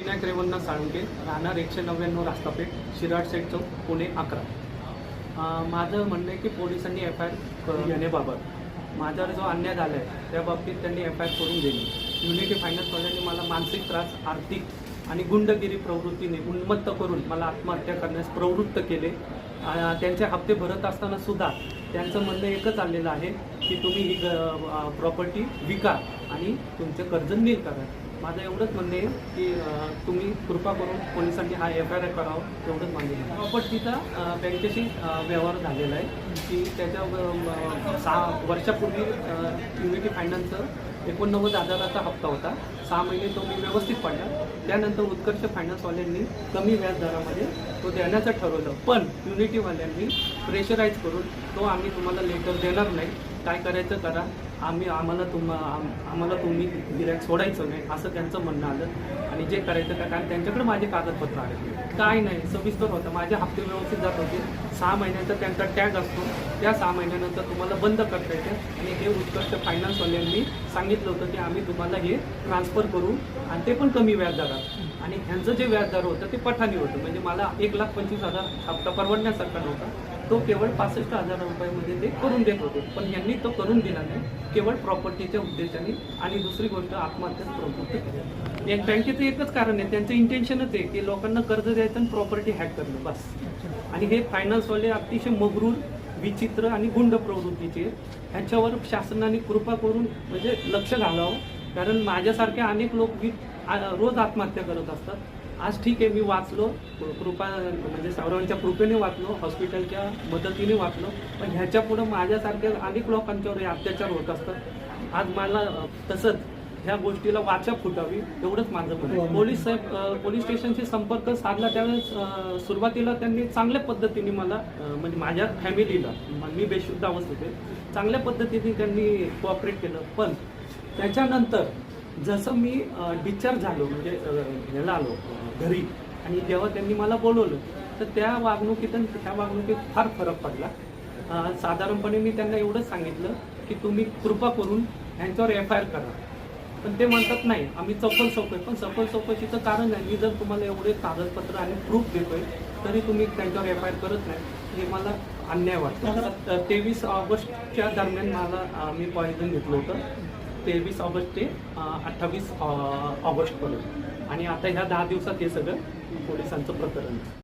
विनायक रेवण्णा साळुंके राहणार एकशे नव्याण्णव रास्तापेठ शिराड सेट चौक पुणे अकरा. माझं म्हणणं आहे की पोलिसांनी एफ आय आर घेण्याबाबत. माझ्यावर जो अन्याय झाला आहे त्या बाबतीत त्यांनी एफ आय आर करून दिली युनिटी फायनान्सवाल्यांनी मला मानसिक त्रास आर्थिक आणि गुंडगिरी प्रवृत्तीने उन्मत्त करून मला आत्महत्या करण्यास प्रवृत्त केले. त्यांचे हप्ते भरत असताना सुद्धा त्यांचं म्हणणं एकच आलेलं आहे की तुम्ही ही प्रॉपर्टी विका आणि तुमचं कर्ज नील करा. माझं एवढंच म्हणणं आहे की तुम्ही कृपा करून पोलिसांनी हा एफ आय आर करावं एवढंच मान्य आहे. तिचा बँकेशी व्यवहार झालेला आहे की त्याच्या सहा वर्षापूर्वी युनिटी फायनान्सचं एकोणनव्वद हजाराचा हप्ता होता. सहा महिने तो मी व्यवस्थित पडला. त्यानंतर उत्कर्ष फायनान्सवाल्यांनी कमी व्याज दरामध्ये तो देण्याचं ठरवलं. पण युनिटीवाल्यांनी प्रेशराईज करून तो आम्ही तुम्हाला लेटर देणार नाही. काय करायचं करा. आम्ही आम्हाला तुम आम्हाला तुम्ही गिऱ्हाईक सोडायचं नाही असं त्यांचं म्हणणं आलं. आणि जे करायचं का कारण त्यांच्याकडे माझे कागदपत्र आले काय नाही सविस्तर होतं. माझे हप्ते व्यवस्थित जात होते. सहा महिन्याचा त्यांचा टॅग असतो. त्या सहा महिन्यानंतर तुम्हाला बंद करता येते. आणि हे उत्कृष्ट फायनान्सवाल्यांनी सांगितलं होतं की आम्ही तुम्हाला हे ट्रान्सफर करू आणि ते पण कमी व्याजदरात आणि ह्यांचं जे व्याजदर होतं ते पठाणी होतं. म्हणजे मला एक लाख पंचवीस हजार हप्ता परवडण्यासारखा नव्हता. तो केवळ पासष्ट हजार रुपयामध्ये ते करून देत होते. पण यांनी तो करून दिला नाही. केवळ प्रॉपर्टीच्या उद्देशाने आणि दुसरी गोष्ट आत्महत्याच प्रॉपर्टी केली बँकेचं एकच कारण आहे त्यांचं इंटेन्शनच आहे की लोकांना कर्ज द्यायचं आणि प्रॉपर्टी हॅक करणं बस. आणि हे फायनान्सवाले अतिशय मगरूर विचित्र आणि गुंड प्रवृत्तीचे ह्याच्यावर शासनाने कृपा करून म्हणजे लक्ष घालावं. कारण माझ्यासारखे अनेक लोक रोज आत्महत्या करत असतात. आज ठीक आहे मी वाचलो. कृपा म्हणजे सर्वांच्या कृपेने वाचलो हॉस्पिटलच्या मदतीने वाचलो. पण ह्याच्या पुढं माझ्यासारख्या अनेक लोकांच्यावर हे अत्याचार होत असतात. आज मला तसंच ह्या गोष्टीला वाचा फुटावी एवढंच माझं म्हणणं आहे. पोलीस साहेब पोलीस स्टेशनशी संपर्क साधला त्यावेळेस सुरुवातीला त्यांनी चांगल्या पद्धतीने मला म्हणजे माझ्या फॅमिलीला म- बेशुद्ध अवस्थेत चांगल्या पद्धतीने त्यांनी कोऑपरेट केलं. पण त्याच्यानंतर जसं मी डिस्चार्ज झालो म्हणजे अ, ह्याला आलो घरी. आणि जेव्हा त्यांनी मला बोलवलं तर त्या वागणुकीत आणि त्या वागणुकीत फार फरक पडला. साधारणपणे मी त्यांना एवढंच सांगितलं की तुम्ही कृपा करून ह्यांच्यावर एफ आय आर करा. पण ते म्हणतात नाही आम्ही चौकल चौकल पण सफल चौकशीचं कारण आहे मी जर तुम्हाला एवढे कागदपत्र आणि प्रूफ देतोय तरी तुम्ही त्यांच्यावर एफ आय आर करत नाही. हे मला अन्याय वाटतो. तेवीस ऑगस्टच्या दरम्यान मला मी पॉयझन घेतलं होतं. तेवीस ऑगस्ट ते अठ्ठावीस ऑगस्टपर्यंत आणि आता ह्या दहा दिवसात हे सगळं पोलिसांचं प्रकरण